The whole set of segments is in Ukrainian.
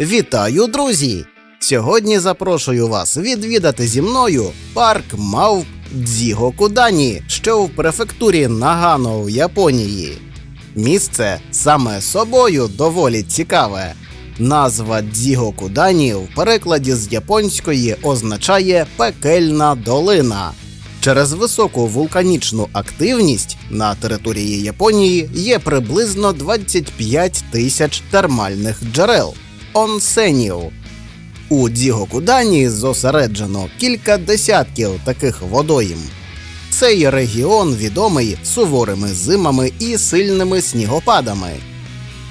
Вітаю, друзі! Сьогодні запрошую вас відвідати зі мною парк мавп Дзігокудані, що в префектурі Нагано в Японії. Місце саме собою доволі цікаве. Назва Дзігокудані в перекладі з японської означає пекельна долина. Через високу вулканічну активність на території Японії є приблизно 25 тисяч термальних джерел онсенів. У Дзігокудані зосереджено кілька десятків таких водойм. Цей регіон відомий суворими зимами і сильними снігопадами.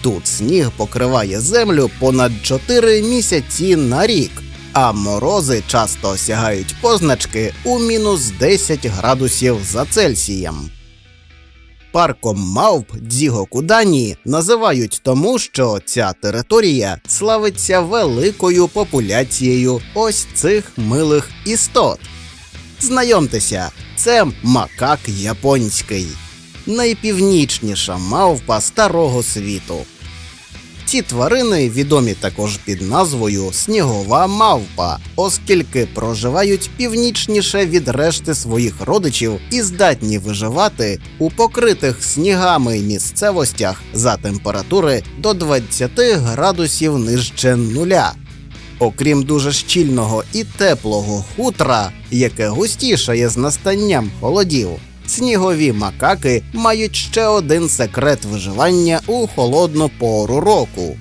Тут сніг покриває землю понад 4 місяці на рік, а морози часто сягають позначки у мінус 10 градусів за Цельсієм. Парком мавп Дзіго Кудані називають тому, що ця територія славиться великою популяцією ось цих милих істот. Знайомтеся, це макак японський, найпівнічніша мавпа старого світу. Ці тварини відомі також під назвою снігова мавпа, оскільки проживають північніше від решти своїх родичів і здатні виживати у покритих снігами місцевостях за температури до 20 градусів нижче нуля. Окрім дуже щільного і теплого хутра, яке густішає з настанням холодів, снігові макаки мають ще один секрет виживання у холодну пору року.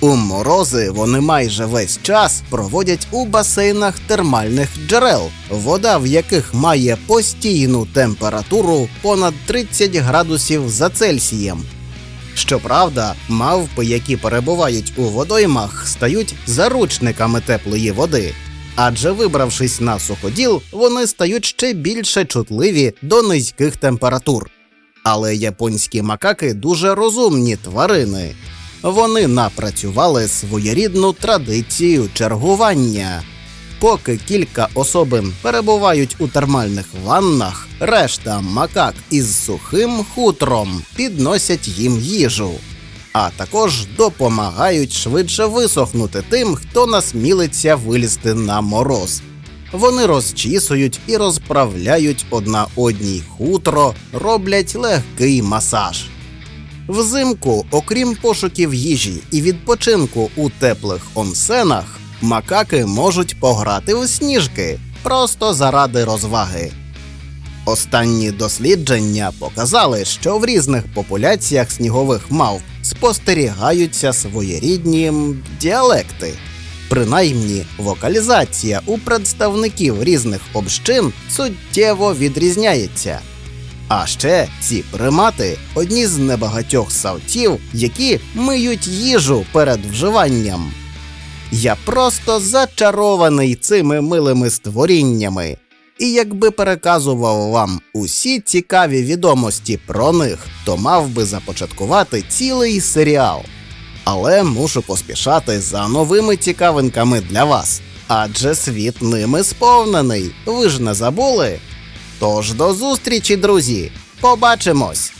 У морози вони майже весь час проводять у басейнах термальних джерел, вода в яких має постійну температуру понад 30 градусів за Цельсієм. Щоправда, мавпи, які перебувають у водоймах, стають заручниками теплої води. Адже вибравшись на суходіл, вони стають ще більше чутливі до низьких температур. Але японські макаки дуже розумні тварини. Вони напрацювали своєрідну традицію чергування. Поки кілька особин перебувають у термальних ваннах, решта макак із сухим хутром підносять їм їжу, а також допомагають швидше висохнути тим, хто насмілиться вилізти на мороз. Вони розчісують і розправляють одна одній хутро, роблять легкий масаж. Взимку, окрім пошуків їжі і відпочинку у теплих онсенах, макаки можуть пограти у сніжки просто заради розваги. Останні дослідження показали, що в різних популяціях снігових мавп спостерігаються своєрідні діалекти. Принаймні, вокалізація у представників різних общин суттєво відрізняється. А ще ці примати одні з небагатьох савців, які миють їжу перед вживанням. Я просто зачарований цими милими створіннями. І якби переказував вам усі цікаві відомості про них, то мав би започаткувати цілий серіал. Але мушу поспішати за новими цікавинками для вас, адже світ ними сповнений. Ви ж не забули? Тож до зустрічі, друзі! Побачимось!